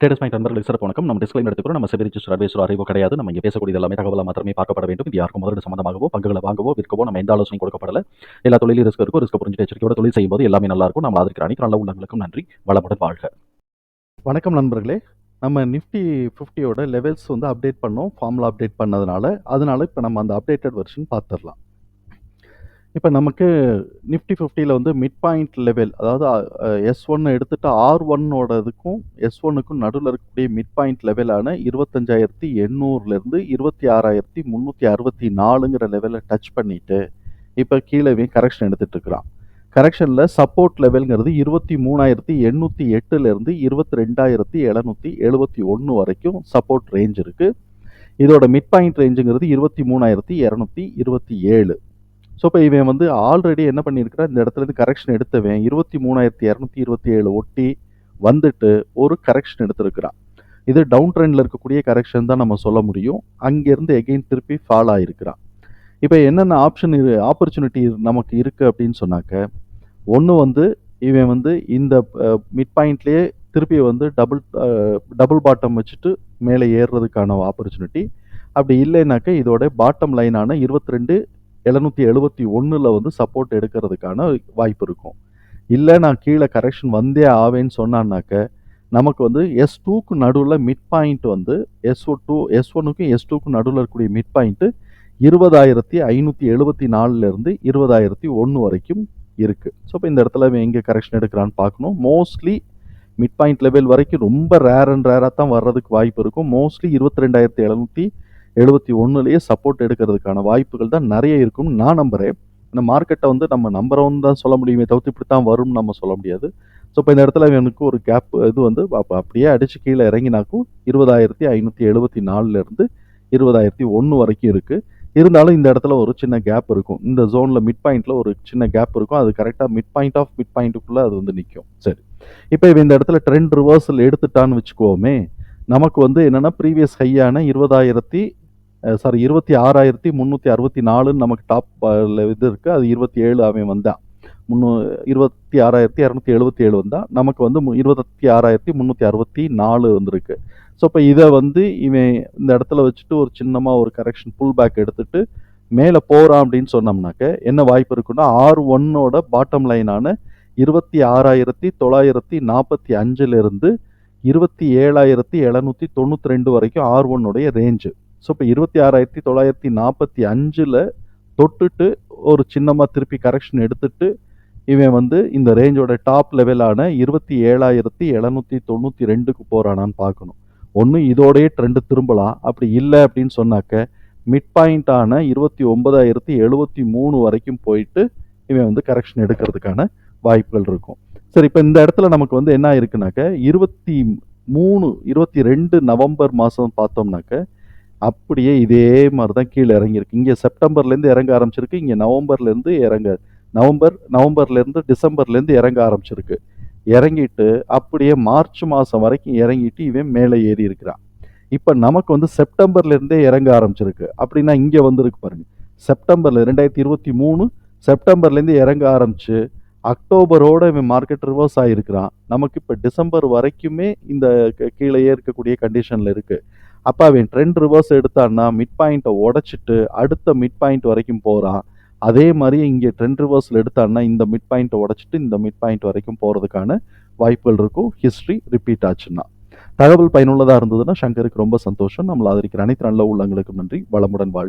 Traders point நண்பர்களுக்கு சிறப்பு வணக்கம். நம்ம டிஸ்கிளைம் எடுத்துக்கிறோம் நம்ம செபி ரிஜிஸ்டர் அட்வைசர் அறிவோ கிடையாது. நம்ம இங்கே பேசக்கூடிய எல்லாமே தகவலாக மாத்திரமே பார்க்கப்பட வேண்டும். இது யாருக்கும் முதலீடு சம்பந்தமாகவோ பங்குகளை வாங்கவோ விற்கவோ நம்ம எந்த ஆலோசனை கொடுக்கப்படல. எல்லா தொழிலும் ரிஸ்க் இருக்கும் ரிஸ்க் புரிஞ்சு எச்சரிக்கையோட தொழில் செய்யும்போது எல்லாமே நல்லா இருக்கும். நம்ம ஆதரிக்கிற அனைத்து நல்ல உள்ளங்களுக்கும் நன்றி. வளமுடன் வாழ்க. வணக்கம் நண்பர்களே. நம்ம நிஃப்டி ஃபிஃப்டியோட லெவல்ஸ் வந்து அப்டேட் பண்ணோம். ஃபார்முலா அப்டேட் பண்ணதுனால அதனால இப்போ நம்ம அந்த அப்டேட்டட் வெர்ஷன் பார்த்துடலாம். இப்போ நமக்கு நிஃப்டி ஃபிஃப்டியில் வந்து மிட் பாயிண்ட் லெவல் அதாவது எஸ் ஒன் எடுத்துகிட்டு ஆர் ஒன்னோடதுக்கும் எஸ் ஒன்னுக்கும் நடுவில் இருக்கக்கூடிய மிட் பாயிண்ட் லெவலான இருபத்தஞ்சாயிரத்தி எண்ணூறுலேருந்து இருபத்தி ஆறாயிரத்தி முந்நூற்றி அறுபத்தி நாலுங்கிற லெவலை டச் பண்ணிவிட்டு இப்போ கீழே கரெக்ஷன் எடுத்துகிட்டு இருக்கிறான். கரெக்ஷனில் சப்போர்ட் லெவலுங்கிறது இருபத்தி மூணாயிரத்தி எண்ணூற்றி எட்டுலேருந்து இருபத்தி ரெண்டாயிரத்தி எழுநூற்றி எழுபத்தி ஒன்று வரைக்கும் சப்போர்ட் ரேஞ்ச் இருக்குது இதோட மிட் பாயிண்ட் ரேஞ்சுங்கிறது இருபத்தி மூணாயிரத்தி இரநூத்தி இருபத்தி ஏழு. ஸோ இப்போ இவன் வந்து ஆல்ரெடி என்ன பண்ணியிருக்கிறான்? இந்த இடத்துல இருந்து கரெக்ஷன் எடுத்தவன் இருபத்தி மூணாயிரத்தி இரநூத்தி இருபத்தி ஏழு ஒட்டி வந்துட்டு ஒரு கரெக்ஷன் எடுத்திருக்கிறான். இது டவுன் ட்ரெண்டில் இருக்கக்கூடிய கரெக்ஷன் தான் நம்ம சொல்ல முடியும். அங்கேருந்து எகெயின் திருப்பி ஃபால் ஆகிருக்கிறான் இப்போ என்னென்ன ஆப்ஷன் இரு ஆப்பர்ச்சுனிட்டி நமக்கு இருக்குது அப்படின்னு சொன்னாக்க ஒன்று வந்து இவன் வந்து இந்த மிட் பாயிண்ட்லேயே திருப்பி வந்து டபுள் டபுள் பாட்டம் வச்சுட்டு மேலே ஏறுறதுக்கான ஆப்பர்ச்சுனிட்டி அப்படி இல்லைனாக்க இதோட பாட்டம் லைனான இருபத்தி ரெண்டு எழுநூற்றி எழுபத்தி ஒன்றில் வந்து சப்போர்ட் எடுக்கிறதுக்கான வாய்ப்பு இருக்கும். இல்லை நான் கீழே கரெக்ஷன் வந்தே ஆவேன்னு சொன்னான்னாக்க நமக்கு வந்து எஸ் டூக்கு நடுவில் மிட் பாயிண்ட் வந்து எஸ் ஒ டூ எஸ் ஒன்னுக்கும் எஸ் டூக்கும் நடுவில் இருக்கக்கூடிய மிட் பாயிண்ட்டு இருபதாயிரத்தி ஐநூற்றி எழுபத்தி நாலுலேருந்து இருபதாயிரத்தி ஒன்று வரைக்கும் இருக்குது ஸோ இப்போ இந்த இடத்துல எங்கே கரெக்ஷன் எடுக்கிறான்னு பார்க்கணும். மோஸ்ட்லி மிட் பாயிண்ட் லெவல் வரைக்கும் ரொம்ப ரேர் அண்ட் ரேராக தான் வர்றதுக்கு வாய்ப்பு இருக்கும். மோஸ்ட்லி இருபத்தி ரெண்டாயிரத்தி எழுநூற்றி எழுபத்தி ஒன்றுலேயே சப்போர்ட் எடுக்கிறதுக்கான வாய்ப்புகள் தான் நிறைய இருக்கும்னு நான் நம்புகிறேன் இந்த மார்க்கெட்டை வந்து நம்ம நம்புறோம் தான் சொல்ல முடியுமே தவிர்த்து இப்படி தான் வரும்னு நம்ம சொல்ல முடியாது. ஸோ இப்போ இந்த இடத்துல எனக்கு ஒரு கேப் இது வந்து அப்போ அப்படியே அடித்து கீழே இறங்கினாக்கும் இருபதாயிரத்தி ஐநூற்றி எழுபத்தி நாலுலேருந்து இருபதாயிரத்தி ஒன்று வரைக்கும் இருக்குது இருந்தாலும் இந்த இடத்துல ஒரு சின்ன கேப் இருக்கும். இந்த ஜோனில் மிட் பாயிண்ட்டில் ஒரு சின்ன கேப் இருக்கும். அது கரெக்டாக மிட் பாயிண்ட் ஆஃப் மிட் பாயிண்ட்டுக்குள்ளே அது வந்து நிற்கும் சரி. இப்போ இவன் இந்த இடத்துல ட்ரெண்ட் ரிவர்சல் எடுத்துட்டான்னு வச்சுக்கோமே நமக்கு வந்து என்னென்னா ப்ரீவியஸ் ஹையான இருபதாயிரத்தி சாரி இருபத்தி ஆறாயிரத்தி முந்நூற்றி அறுபத்தி நாலுன்னு நமக்கு டாப் இது இருக்குது அது இருபத்தி ஏழு அவன் வந்தான். முன்னூ இருபத்தி ஆறாயிரத்தி இரநூத்தி எழுபத்தி ஏழு வந்தால் நமக்கு வந்து இருபத்தி ஆறாயிரத்தி முந்நூற்றி அறுபத்தி நாலு வந்திருக்கு. ஸோ இப்போ இதை வந்து இவன் இந்த இடத்துல வச்சுட்டு ஒரு சின்னமாக ஒரு கரெக்ஷன் புல் பேக் எடுத்துட்டு மேலே போகிறான் அப்படின்னு சொன்னோம்னாக்க என்ன வாய்ப்பு இருக்குன்னா ஆர் ஒன்னோட பாட்டம் லைனான இருபத்தி ஆறாயிரத்தி தொள்ளாயிரத்தி நாற்பத்தி அஞ்சுலேருந்து இருபத்தி ஏழாயிரத்தி எழுநூற்றி தொண்ணூற்றி ரெண்டு வரைக்கும் ஆர் ஒன்னுடைய ரேஞ்சு ஸோ இப்போ இருபத்தி ஆறாயிரத்தி தொள்ளாயிரத்தி நாற்பத்தி அஞ்சில் தொட்டுட்டு ஒரு சின்னமாக திருப்பி கரெக்ஷன் எடுத்துட்டு இவன் வந்து இந்த ரேஞ்சோட டாப் லெவலான இருபத்தி ஏழாயிரத்தி எழுநூற்றி தொண்ணூற்றி ரெண்டுக்கு போகிறானான்னு பார்க்கணும். ஒன்று இதோடையே ட்ரெண்டு திரும்பலாம். அப்படி இல்லை அப்படின்னு சொன்னாக்க மிட் பாயிண்டான இருபத்தி ஒன்பதாயிரத்தி எழுபத்தி மூணு வரைக்கும் போயிட்டு இவன் வந்து கரெக்ஷன் எடுக்கிறதுக்கான வாய்ப்புகள் இருக்கும். சரி இப்போ இந்த இடத்துல நமக்கு வந்து என்ன இருக்குனாக்க இருபத்தி மூணு இருபத்தி ரெண்டு நவம்பர் மாதம் பார்த்தோம்னாக்க அப்படியே இதே மாதிரி தான் கீழே இறங்கியிருக்கு. இங்கே செப்டம்பர்லேருந்து இறங்க ஆரம்பிச்சிருக்கு இங்கே நவம்பர்லேருந்து இறங்க நவம்பர் நவம்பர்லேருந்து டிசம்பர்லேருந்து இறங்க ஆரம்பிச்சிருக்கு. இறங்கிட்டு அப்படியே மார்ச் மாதம் வரைக்கும் இறங்கிட்டு இவன் மேலே ஏறி இருக்கிறான். இப்போ நமக்கு வந்து செப்டம்பர்லேருந்தே இறங்க ஆரம்பிச்சிருக்கு. அப்படின்னா இங்கே வந்திருக்கு பாருங்க. செப்டம்பரில் ரெண்டாயிரத்தி இருபத்தி மூணு செப்டம்பர்லேருந்து இறங்க ஆரம்பிச்சு அக்டோபரோட இவன் மார்க்கெட் ரிவர்ஸ் ஆகிருக்கிறான் நமக்கு இப்போ டிசம்பர் வரைக்குமே இந்த கீழேயே இருக்கக்கூடிய கண்டிஷனில் இருக்குது அப்போ அவன் ட்ரெண்ட் ரிவர்ஸ் எடுத்தான்னா மிட் பாயிண்ட்டை உடச்சிட்டு அடுத்த மிட் பாயிண்ட் வரைக்கும் போகிறான் அதே மாதிரி இங்கே ட்ரெண்ட் ரிவர்ஸில் எடுத்தான்னா இந்த மிட் பாயிண்ட்டை உடச்சிட்டு இந்த மிட் பாயிண்ட் வரைக்கும் போகிறதுக்கான வாய்ப்புகள் இருக்கும். ஹிஸ்ட்ரி ரிப்பீட் ஆச்சுன்னா. தகவல் பயனுள்ளதாக இருந்ததுன்னா சங்கருக்கு ரொம்ப சந்தோஷம். நம்மளை ஆதரிக்கிற அனைத்து நல்ல உள்ளங்களுக்கும் நன்றி. வளமுடன் வாழ்க்கை